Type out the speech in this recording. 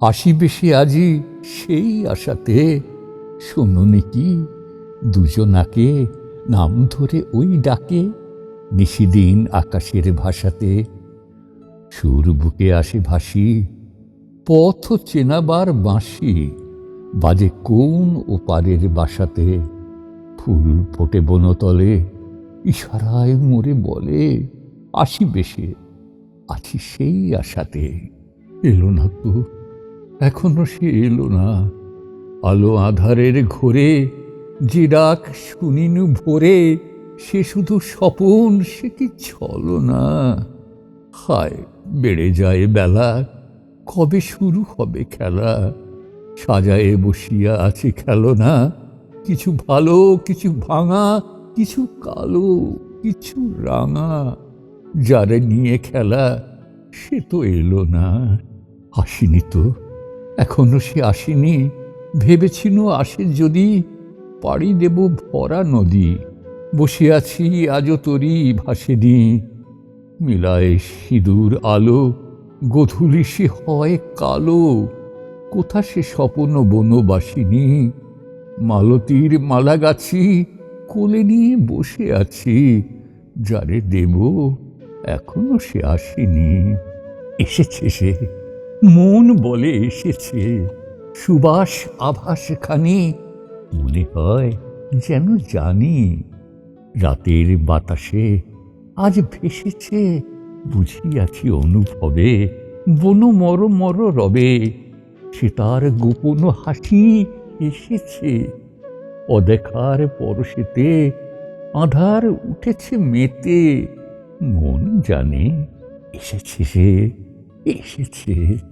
আসিবে সে আজি সেই আশাতে? শুনুনি কি, দুজনাকে নাম ধরে ওই ডাকে, নিশিদিন আকাশের ভাষাতে? সুর বুকে আসে ভাসি, পথ চেনাবার বাঁশি, বাজে কোন ওপারের বাসাতে? ফুল ফোটে বনতলে, ইশারায় মোরে বলে আসিবে সে আছি সেই আশাতে। এলো না তো এখনও সে এলো না। আলো আধারের ঘোরে, যে ডাক শুনিনু ভোরে, সে শুধু স্বপন, সে কি ছলো না। হায়, বেড়ে যায় বেলা, কবে শুরু হবে খেলা? সাজায়ে বসিয়া আছে খেলনা, কিছু ভালো, কিছু ভাঙা, কিছু কালো, কিছু রাঙা। যারে নিয়ে খেলা, সে তো এলো না। আসেনি তো। এখনও সে আসেনি। ভেবেছিল আসে যদি পাড়ি দেব ভরা নদী। বসে আছি আজও তরি ভাসে ভাসেনি। মিলায় সিঁদুর আলো, গধূলি সে হয় কালো। কোথা সে স্বপন বনবাসিনী মালতীর মালা গাছি কোলে নিয়ে বসে আছি। যারে দেব এখনও সে আসেনি। এসেছে সে। মন বলে এসেছে। সুবাস আভাস খানি মনে হয় যেন জানি। রাতের বাতাসে আজ ভেসেছে, বুঝিয়াছি অনুভবে বন মর মর রবে। সে তার গোপন হাসি এসেছে। অদেখার পরশেতে আধার উঠেছে মেতে। মন জানে, এসেছে সে, এসেছে।